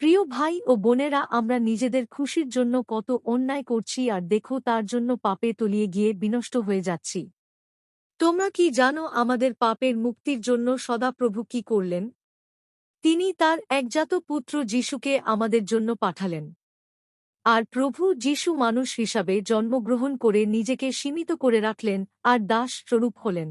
প্রিয় ভাই ও বোনেরা, আমরা নিজেদের খুশির জন্য কত অন্যায় করছি আর দেখো তার জন্য পাপে তলিয়ে গিয়ে বিনষ্ট হয়ে যাচ্ছি। তোমরা কি জানো আমাদের পাপের মুক্তির জন্য সদাপ্রভু কি করলেন? তিনি তার একজাত পুত্র যিশুকে আমাদের জন্য পাঠালেন। আর প্রভু যিশু মানুষ হিসাবে জন্মগ্রহণ করে নিজেকে সীমিত করে রাখলেন আর দাস স্বরূপ হলেন।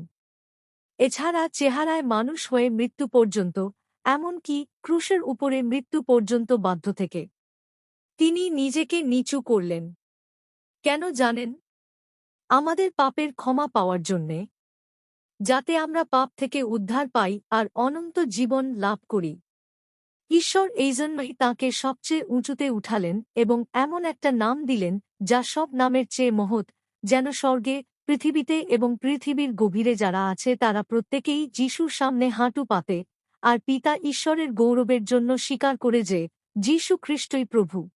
এছাড়া চেহারায় মানুষ হয়ে মৃত্যু পর্যন্ত এমনকি ক্রুশের উপরে মৃত্যু পর্যন্ত বাধ্য থেকে। তিনি নিজেকে নিচু করলেন। কেন জানেন? আমাদের পাপের ক্ষমা পাওয়ার জন্যে। যাতে আমরা পাপ থেকে উদ্ধার পাই আর অনন্ত জীবন লাভ করি। ঈশ্বর এই জন্যই তাঁকে সবচেয়ে উঁচুতে উঠালেন এবং এমন একটা নাম দিলেন যা সব নামের চেয়ে মহৎ, যেন স্বর্গে, পৃথিবীতে এবং পৃথিবীর গভীরে যারা আছে তারা প্রত্যেকেই যিশুর সামনে হাঁটু পাতে আর পিতা ঈশ্বরের গৌরবের জন্য স্বীকার করে যে, যীশু খ্রিস্টই প্রভু।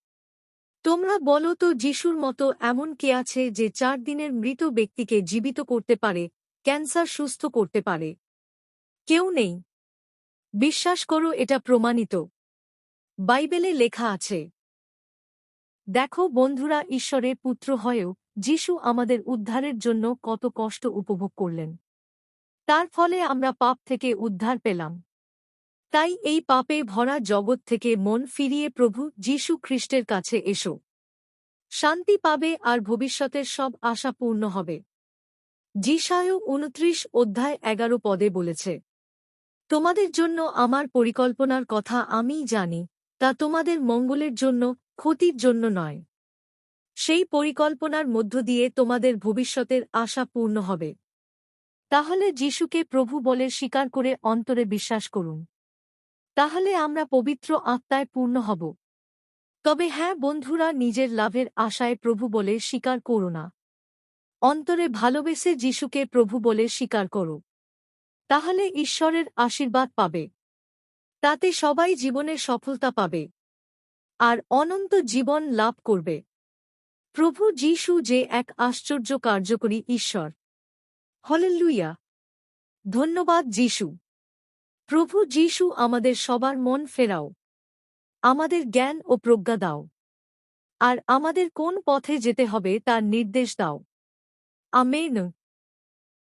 তোমরা বলো তো যিশুর মতো এমন কে আছে যে চার দিনের মৃত ব্যক্তিকে জীবিত করতে পারে, ক্যান্সার সুস্থ করতে পারে? কেউ নেই। বিশ্বাস করো এটা প্রমাণিত। বাইবেলে লেখা আছে। দেখো বন্ধুরা ঈশ্বরের পুত্র হয়েও যিশু আমাদের উদ্ধারের জন্য কত কষ্ট উপভোগ করলেন। তার ফলে আমরা পাপ থেকে উদ্ধার পেলাম। তাই এই পাপে ভরা জগৎ থেকে মন ফিরিয়ে প্রভু যীশু খ্রিস্টের কাছে এসো। শান্তি পাবে আর ভবিষ্যতের সব আশা পূর্ণ হবে। জিসায় উনত্রিশ অধ্যায় এগারো পদে বলেছে, তোমাদের জন্য আমার পরিকল্পনার কথা আমিই জানি, তা তোমাদের মঙ্গলের জন্য, ক্ষতির জন্য নয়। সেই পরিকল্পনার মধ্য দিয়ে তোমাদের ভবিষ্যতের আশা পূর্ণ হবে। তাহলে যিশুকে প্রভু বলে স্বীকার করে অন্তরে বিশ্বাস করুন। তাহলে আমরা পবিত্র আত্মায় পূর্ণ হব। তবে হ্যাঁ বন্ধুরা, নিজের লাভের আশায় প্রভু বলে স্বীকার করো না। অন্তরে ভালোবেসে যিশুকে প্রভু বলে স্বীকার করো। তাহলে ঈশ্বরের আশীর্বাদ পাবে। তাতে সবাই জীবনের সফলতা পাবে। আর অনন্ত জীবন লাভ করবে। প্রভু যিশু যে এক আশ্চর্য কার্যকরী ঈশ্বর। হলেলুইয়া ধন্যবাদ যিশু। প্রভু যীশু আমাদের সবার মন ফেরাও। আমাদের জ্ঞান ও প্রজ্ঞা দাও। আর আমাদের কোন পথে যেতে হবে তার নির্দেশ দাও। আমেন।